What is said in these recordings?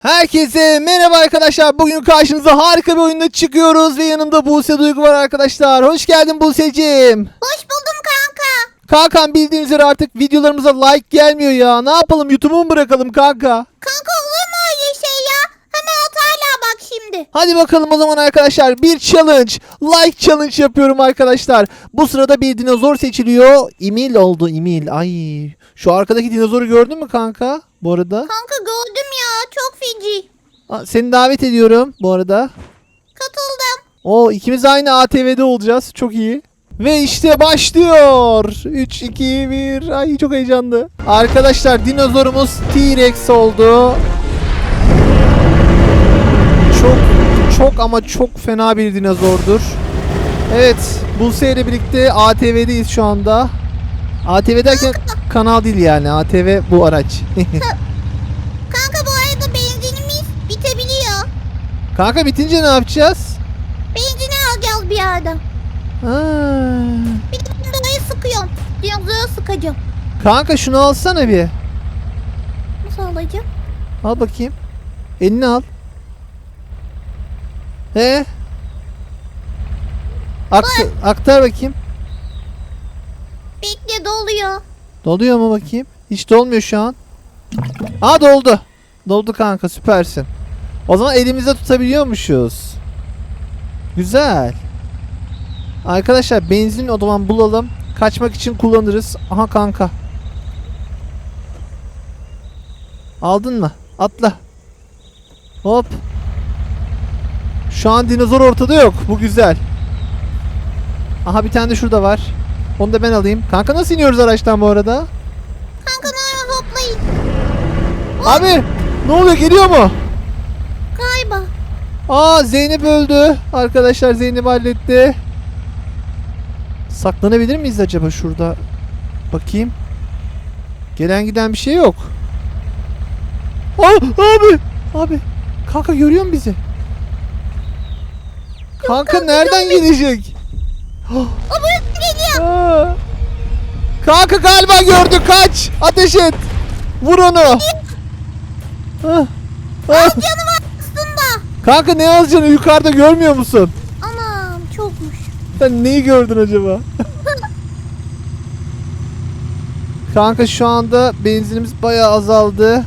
Herkese merhaba arkadaşlar. Bugün karşınıza harika bir oyunda çıkıyoruz ve yanımda Buse Duygu var arkadaşlar. Hoş geldin Buse'cim. Hoş buldum kanka. Kankam bildiğiniz üzere artık videolarımıza like gelmiyor ya. Ne yapalım YouTube'u mu bırakalım kanka? Kanka olur mu öyle şey ya? Hemen at hala bak şimdi. Hadi bakalım o zaman arkadaşlar bir challenge, like challenge yapıyorum arkadaşlar. Bu sırada bir dinozor seçiliyor. Emil oldu Emil. Ay şu arkadaki dinozoru gördün mü kanka bu arada? Kanka gördüm ya çok feci. Aa, Seni davet ediyorum bu arada. Katıldım. O ikimiz aynı ATV'de olacağız. Çok iyi. Ve işte başlıyor. 3 2 1. Ay çok heyecanlı. Arkadaşlar dinozorumuz T-Rex oldu. Çok çok ama çok fena bir dinozordur. Evet, Buse ile birlikte ATV'deyiz şu anda. ATV derken kanal değil yani. ATV bu araç. Kanka bu arada benzinimiz bitebiliyor. Kanka bitince ne yapacağız? Benzini alacağız bir yerden. Ha. Bir de ben oraya sıkıyorum. Dinozora sıkacağım. Kanka şunu alsana bir. Nasıl alacağım? Al bakayım. Elini al. He? Akt- aktar bakayım. Doluyor. Doluyor mu bakayım? Hiç dolmuyor şu an. Aa doldu. Doldu kanka süpersin. O zaman elimizde tutabiliyormuşuz. Güzel. Arkadaşlar benzin o zaman bulalım. Kaçmak için kullanırız. Aha kanka. Aldın mı? Atla. Hop. Şu an dinozor ortada yok. Bu güzel. Aha bir tane de şurada var. Onu da ben alayım. Kanka nasıl iniyoruz araçtan bu arada? Kanka normal hoplayın. Abi ne oluyor geliyor mu? Galiba. Aa Zeynep öldü. Arkadaşlar Zeynep halletti. Saklanabilir miyiz acaba şurada? Bakayım. Gelen giden bir şey yok. Aa, abi. Abi. Kanka görüyor mu bizi? Kanka kanka, nereden gelecek? O buraya geliyor. Aa. Kanka galiba gördü kaç. Ateş et. Vur onu. Ah. Ah. Canı var aslında. Kanka ne yazacağını yukarıda görmüyor musun? Anam çokmuş. Sen neyi gördün acaba? kanka şu anda benzinimiz bayağı azaldı.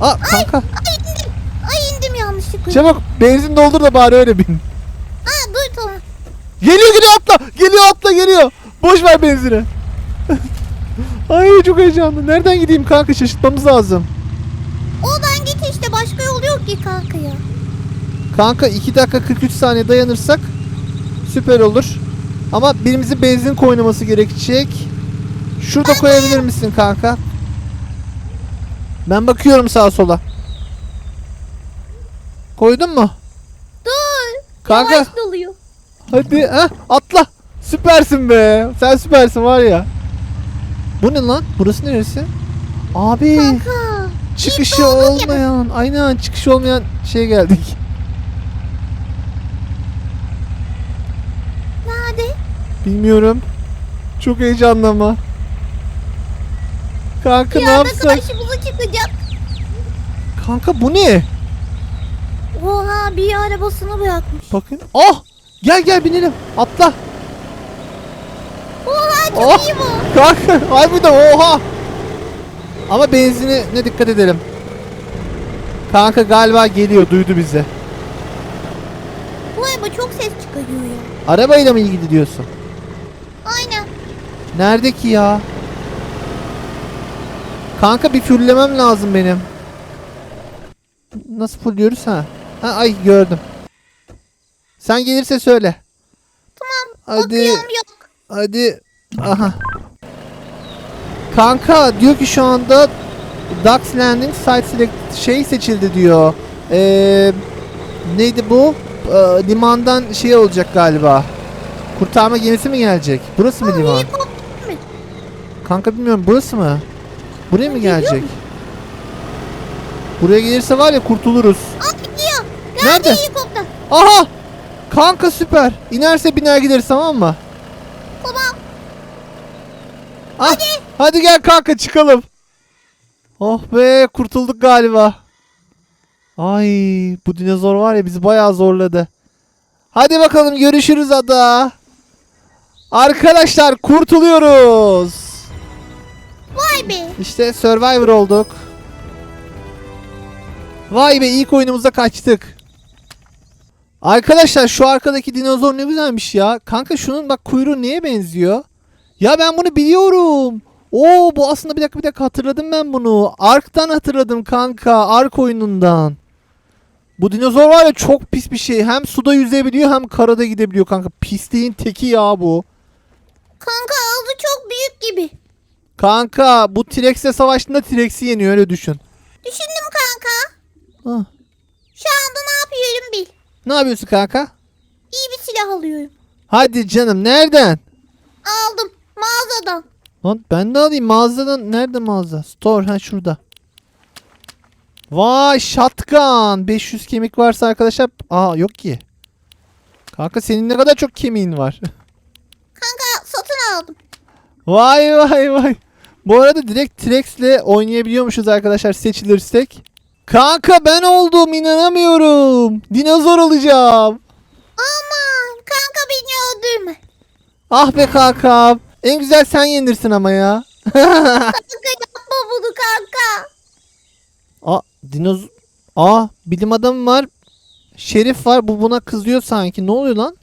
Aa kanka Ay indim. Ay indim yanlışlıkla. çabuk benzin doldur da bari öyle bin. Geliyor geliyor atla. Geliyor atla geliyor. Boş ver benzini. Ay çok heyecanlı. Nereden gideyim kanka şaşırtmamız lazım. Oradan git işte başka yol yok ki kanka ya. Kanka 2 dakika 43 saniye dayanırsak süper olur. Ama birimizin benzin koynaması gerekecek. Şurada koyabilir misin kanka? Ben bakıyorum sağa sola. Koydun mu? Dur. Kanka Yavaş doluyor. Hadi ha atla. Süpersin be. Sen süpersin var ya. Bu ne lan? Burası neresi? Abi Kanka. çıkışı olduk ya. olmayan. Aynen çıkışı olmayan şey geldik. Nerede? Bilmiyorum. Çok heyecanlı ama. Kanka ne yapsak? çıkacak. Kanka bu ne? Oha bir arabasını bırakmış. Bakın. Oh! Gel gel binelim. Atla. Oha çok Oh! iyi bu. Kanka harbiden oha. Ama benzine ne dikkat edelim. Kanka galiba geliyor duydu bizi. Bu araba çok ses çıkarıyor ya. Arabayla mı ilgili diyorsun? Aynen. Nerede ki ya? Kanka bir fullemem lazım benim. Nasıl fulluyoruz ha? Ha ay gördüm. Sen gelirse söyle. Tamam. Hadi. Bakıyorum yok. Hadi. Aha. Kanka diyor ki şu anda Ducks Landing site select şey seçildi diyor. Ee, neydi bu? Ee, limandan şey olacak galiba. Kurtarma gemisi mi gelecek? Burası mı liman? Helikopter mi? Kanka bilmiyorum burası mı? Buraya mı Geliyor gelecek? Buraya gelirse var ya kurtuluruz. Aa gidiyor. Geldi Nerede? helikopter. Aha! Kanka süper. İnerse biner gideriz tamam mı? Tamam. Ah, hadi. gel kanka çıkalım. Oh be kurtulduk galiba. Ay bu dinozor var ya bizi bayağı zorladı. Hadi bakalım görüşürüz ada. Arkadaşlar kurtuluyoruz. Vay be. İşte Survivor olduk. Vay be ilk oyunumuzda kaçtık. Arkadaşlar şu arkadaki dinozor ne güzelmiş ya. Kanka şunun bak kuyruğu neye benziyor? Ya ben bunu biliyorum. Oo bu aslında bir dakika bir dakika hatırladım ben bunu. Ark'tan hatırladım kanka. Ark oyunundan. Bu dinozor var ya çok pis bir şey. Hem suda yüzebiliyor hem karada gidebiliyor kanka. Pisliğin teki ya bu. Kanka ağzı çok büyük gibi. Kanka bu T-Rex'le savaştığında T-Rex'i yeniyor öyle düşün. Düşündüm kanka. Ah. Şu anda ne yapıyorum bil. Ne yapıyorsun kanka? İyi bir silah alıyorum. Hadi canım nereden? Aldım. Mağazadan. Lan ben de alayım mağazadan. Nerede mağaza? Store ha şurada. Vay shotgun. 500 kemik varsa arkadaşlar. Aa yok ki. Kanka senin ne kadar çok kemiğin var. Kanka satın aldım. vay vay vay. Bu arada direkt T-Rex'le oynayabiliyormuşuz arkadaşlar seçilirsek. Kanka ben oldum inanamıyorum. Dinozor olacağım. Aman kanka beni öldürme. Ah be kankam. En güzel sen yenirsin ama ya. Kanka yapma bunu kanka. Aa dinoz Aa bilim adamı var. Şerif var. Bu buna kızıyor sanki. Ne oluyor lan?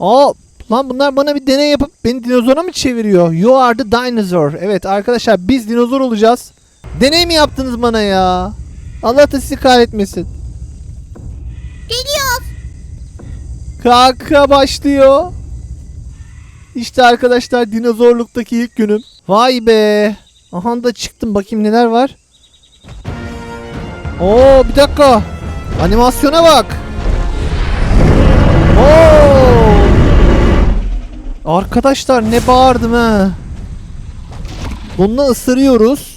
Aa lan bunlar bana bir deney yapıp beni dinozora mı çeviriyor? You are the dinosaur. Evet arkadaşlar biz dinozor olacağız. Deney mi yaptınız bana ya? Allah da sizi kahretmesin. Geliyor. Kanka başlıyor. İşte arkadaşlar dinozorluktaki ilk günüm. Vay be. Aha da çıktım bakayım neler var. Oo bir dakika. Animasyona bak. Oo. Arkadaşlar ne bağırdım ha. Bununla ısırıyoruz.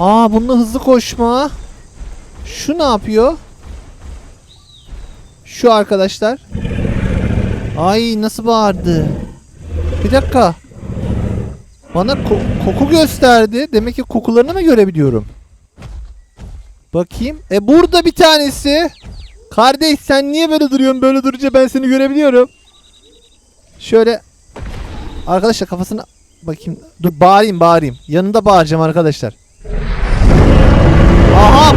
Aa bununla hızlı koşma. Şu ne yapıyor? Şu arkadaşlar. Ay nasıl bağırdı. Bir dakika. Bana ko- koku gösterdi. Demek ki kokularını mı görebiliyorum? Bakayım. E burada bir tanesi. Kardeş sen niye böyle duruyorsun? Böyle durunca ben seni görebiliyorum. Şöyle. Arkadaşlar kafasına bakayım. Dur bağırayım bağırayım. Yanında bağıracağım arkadaşlar. Aha!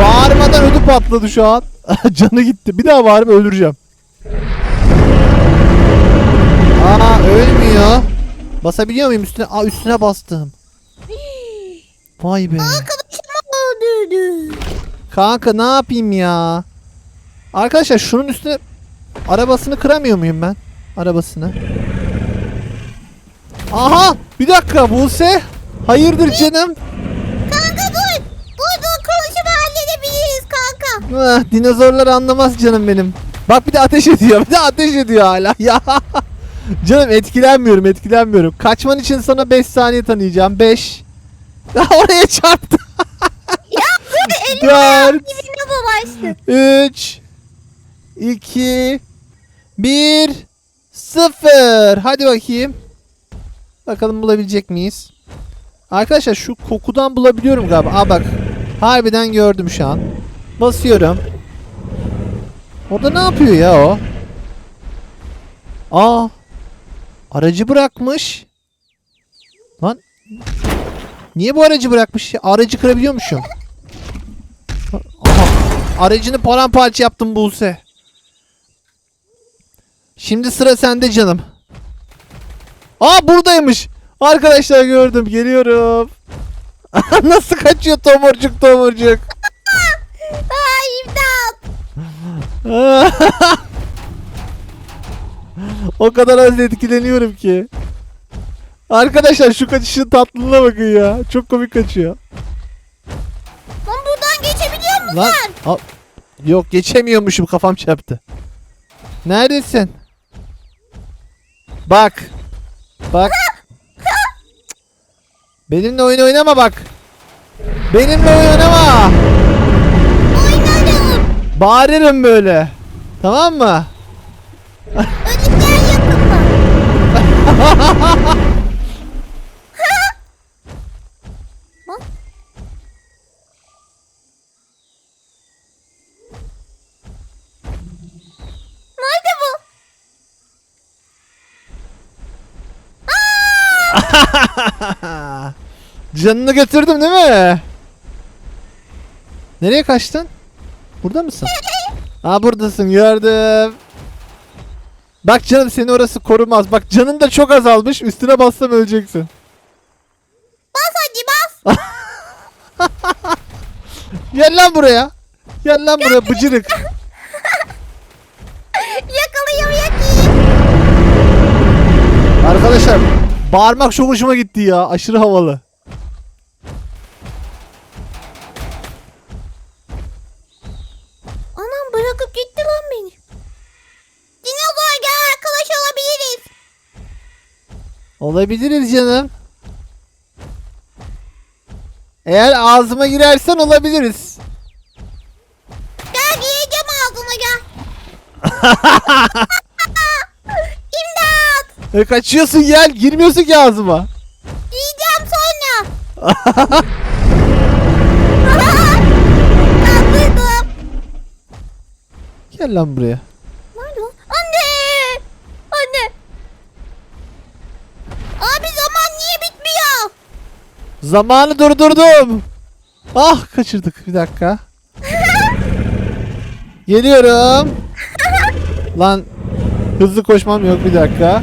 Bağırmadan ödü patladı şu an. Canı gitti. Bir daha bağırıp öldüreceğim. Aa ölmüyor. Basabiliyor muyum üstüne? Aa üstüne bastım. Vay be. Arkadaşımı öldürdü. Kanka ne yapayım ya? Arkadaşlar şunun üstüne arabasını kıramıyor muyum ben? Arabasını. Aha! Bir dakika Buse. Hayırdır canım? Kanka dur konuşup halledebiliriz kanka. Ah, dinozorlar anlamaz canım benim. Bak bir de ateş ediyor. Bir de ateş ediyor hala. Ya. Canım etkilenmiyorum etkilenmiyorum. Kaçman için sana 5 saniye tanıyacağım. 5. Oraya çarptı. Ya dur elim 4 dibine bulaştı. 3 2 1 0 Hadi bakayım. Bakalım bulabilecek miyiz? Arkadaşlar şu kokudan bulabiliyorum galiba. Aa bak. Harbiden gördüm şu an. Basıyorum. Orada ne yapıyor ya o? Aa. Aracı bırakmış. Lan. Niye bu aracı bırakmış? Aracı kırabiliyormuşum. Aha. Aracını paramparça yaptım Buse. Şimdi sıra sende canım. Aa buradaymış. Arkadaşlar gördüm. Geliyorum. Nasıl kaçıyor tomurcuk tomurcuk. Aa imdat. o kadar az etkileniyorum ki. Arkadaşlar şu kaçışın tatlılığına bakın ya. Çok komik kaçıyor. Lan buradan geçebiliyor musun? Lan yok geçemiyormuşum kafam çarptı. Neredesin? Bak. Bak. Benimle oyun oynama bak. Benimle oyun oynama. Oynarım. Bağırırım böyle. Tamam mı? Öleceğin yakında. Canını götürdüm değil mi? Nereye kaçtın? Burada mısın? Aa buradasın gördüm. Bak canım seni orası korumaz. Bak canın da çok azalmış. Üstüne bassam öleceksin. Bas hadi bas. Gel lan buraya. Gel lan buraya bıcırık. Yakalayayım yakayım. Arkadaşlar bağırmak çok hoşuma gitti ya. Aşırı havalı. Olabiliriz canım. Eğer ağzıma girersen olabiliriz. Gel giyeceğim ağzına gel. İmdat. E, kaçıyorsun gel. Girmiyorsun ki ağzıma. Giyeceğim sonra. Gel lan buraya. Zamanı durdurdum. Ah kaçırdık bir dakika. Geliyorum. Lan hızlı koşmam yok bir dakika.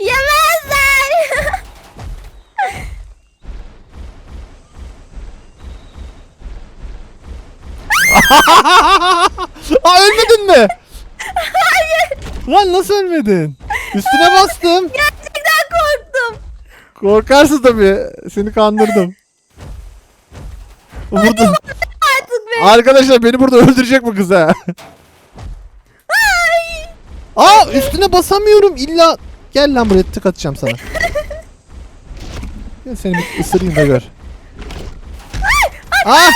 Yemezler. Aa ölmedin mi? Lan nasıl ölmedin? Üstüne bastım. Gerçekten korktum. Korkarsın tabii. Seni kandırdım. Burada. Artık be. Arkadaşlar beni burada öldürecek bu kız ha. Aa üstüne basamıyorum illa. Gel lan buraya tık atacağım sana. Gel seni bir ısırayım da gör. Ah!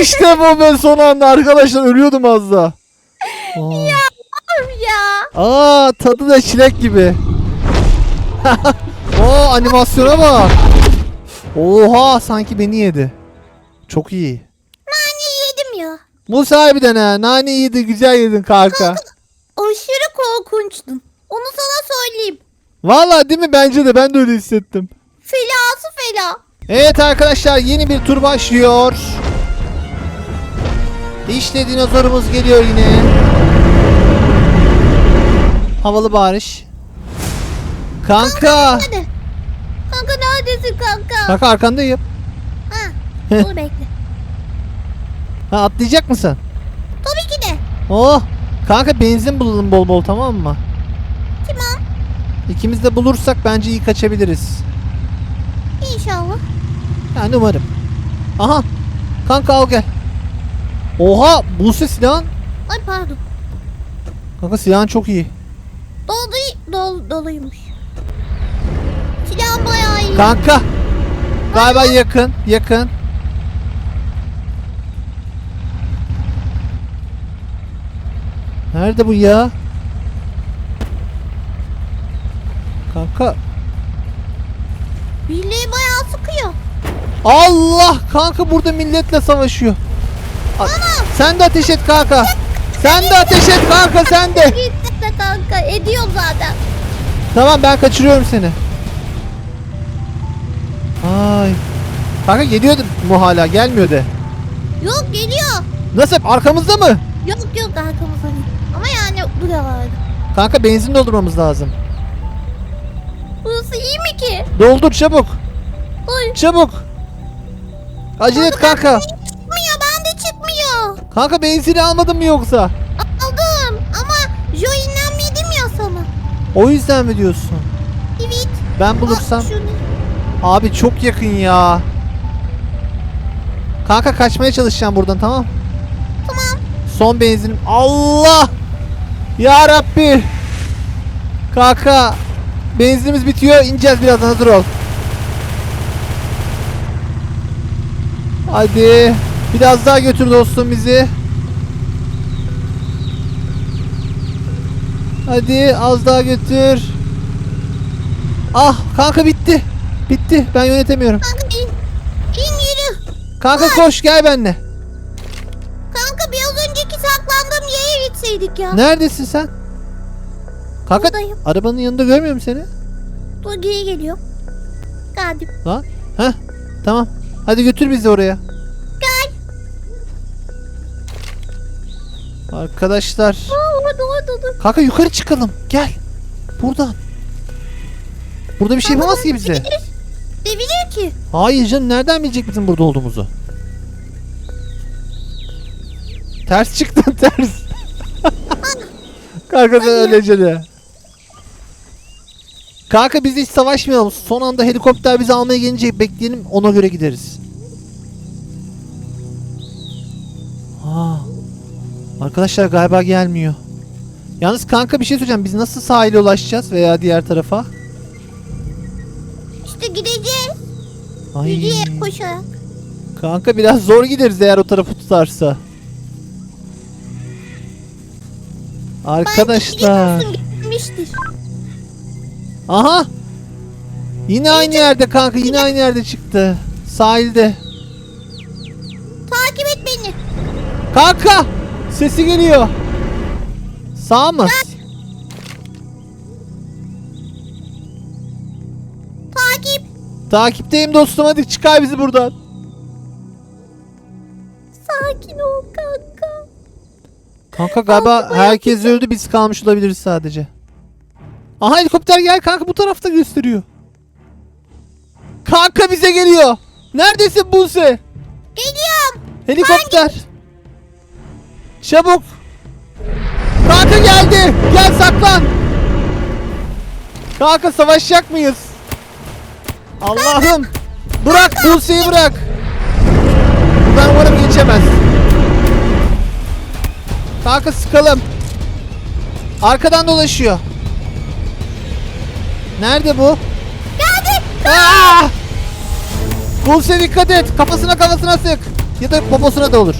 İşte bu ben son anda arkadaşlar ölüyordum az daha. Aa. Ya. Aa tadı da çilek gibi. Oo animasyona bak. Oha sanki beni yedi. Çok iyi. Nane yedim ya. Musa harbiden ha. Nane yedi güzel yedin kanka. Aşırı korkunçtun. Onu sana söyleyeyim. Vallahi değil mi bence de ben de öyle hissettim. Felası fela. Evet arkadaşlar yeni bir tur başlıyor. İşte dinozorumuz geliyor yine. Havalı bağırış. Kanka. Hadi. Kanka neredesin kanka? Kanka arkandayım. Ha. Dur bekle. Ha atlayacak mısın? Tabii ki de. Oh. Kanka benzin bulalım bol bol tamam mı? Tamam. İkimiz de bulursak bence iyi kaçabiliriz. İnşallah. Yani umarım. Aha. Kanka al gel. Oha Buse silahın. Ay pardon. Kanka silahın çok iyi. Dolu, dol, doluymuş. Silahım bayağı iyi. Kanka. Galiba yakın. Yakın. Nerede bu ya? Kanka. Birliği bayağı sıkıyor. Allah kanka burada milletle savaşıyor. A- sen de ateş et kanka. Sen de ateş et kanka sen de. De kanka. Ediyor zaten. Tamam ben kaçırıyorum seni. Ay. Kanka geliyordu mu hala gelmiyor de. Yok geliyor. Nasıl hep arkamızda mı? Yok yok arkamızda değil. Ama yani buralarda. Kanka benzin doldurmamız lazım. Burası iyi mi ki? Doldur çabuk. Oy. Çabuk. Acele et kanka. Çıkmıyor bende çıkmıyor. Kanka benzini almadın mı yoksa? Aldım ama join'den yedim ya sana. O yüzden mi diyorsun? Evet. Ben bulursam. Abi çok yakın ya. Kanka kaçmaya çalışacağım buradan tamam. Tamam. Son benzinim. Allah! Ya Rabbi! Kanka benzinimiz bitiyor. İneceğiz birazdan hazır ol. Hadi. Biraz daha götür dostum bizi. Hadi az daha götür. Ah kanka bitti. Bitti. Ben yönetemiyorum. Kanka in. İn yürü. Kanka koş gel benimle. Kanka biraz önceki saklandığım yere gitseydik ya. Neredesin sen? Kanka Buradayım. arabanın yanında görmüyor mu seni? Dur geri geliyor. Geldim. Lan. Heh. Tamam. Hadi götür bizi oraya. Arkadaşlar. Orada orada dur. Kanka yukarı çıkalım. Gel. Buradan. Burada bir şey yapamaz ki bize. Devirir. Devirir ki. Hayır canım nereden bilecek bizim burada olduğumuzu? Ters çıktın ters. Kanka sen öylece de. Kanka biz hiç savaşmayalım. Son anda helikopter bizi almaya gelince bekleyelim ona göre gideriz. Arkadaşlar galiba gelmiyor. Yalnız kanka bir şey söyleyeceğim. Biz nasıl sahile ulaşacağız veya diğer tarafa? İşte gideceğiz. Ay. Yürüyerek koşarak. Kanka biraz zor gideriz eğer o tarafı tutarsa. Arkadaşlar. Gitmiştir. Aha. Yine aynı yerde kanka yine aynı yerde çıktı. Sahilde. Takip et beni. Kanka sesi geliyor. Sağ mı? Takip. Takipteyim dostum hadi çıkar bizi buradan. Sakin ol kanka. Kanka galiba herkes öldü biz kalmış olabiliriz sadece. Aha helikopter gel kanka bu tarafta gösteriyor. Kanka bize geliyor. Neredesin Buse? Geliyorum. Helikopter. Çabuk. Kanka geldi. Gel saklan. Kanka savaşacak mıyız? Allah'ım. Bırak Buse'yi bırak. Buradan umarım geçemez. Kanka sıkalım. Arkadan dolaşıyor. Nerede bu? Geldim. Aa! Buse dikkat et. Kafasına kafasına sık. Ya da poposuna da olur.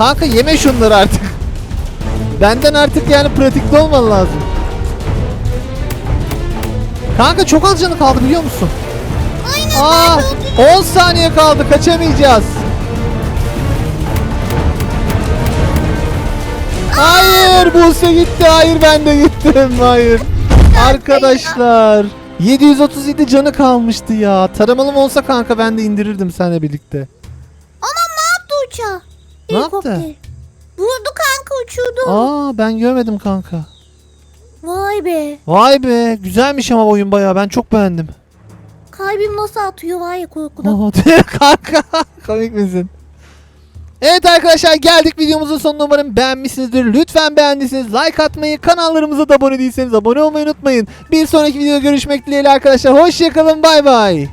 Kanka yeme şunları artık. Benden artık yani pratikte olman lazım. Kanka çok az canı kaldı biliyor musun? Aynen Aa, ben de 10 saniye kaldı kaçamayacağız. Hayır Buse gitti. Hayır ben de gittim. Hayır. Arkadaşlar. 737 canı kalmıştı ya. Taramalım olsa kanka ben de indirirdim seninle birlikte. Anam ne yaptı uçağı? Ne yaptı? Helikopter. Vurdu kanka uçurdu. Aa ben görmedim kanka. Vay be. Vay be güzelmiş ama oyun bayağı ben çok beğendim. Kalbim nasıl atıyor var ya korkudan. Kanka komik misin? Evet arkadaşlar geldik videomuzun sonuna umarım beğenmişsinizdir. Lütfen beğendiyseniz like atmayı, kanallarımıza da abone değilseniz abone olmayı unutmayın. Bir sonraki videoda görüşmek dileğiyle arkadaşlar. Hoşçakalın bay bay.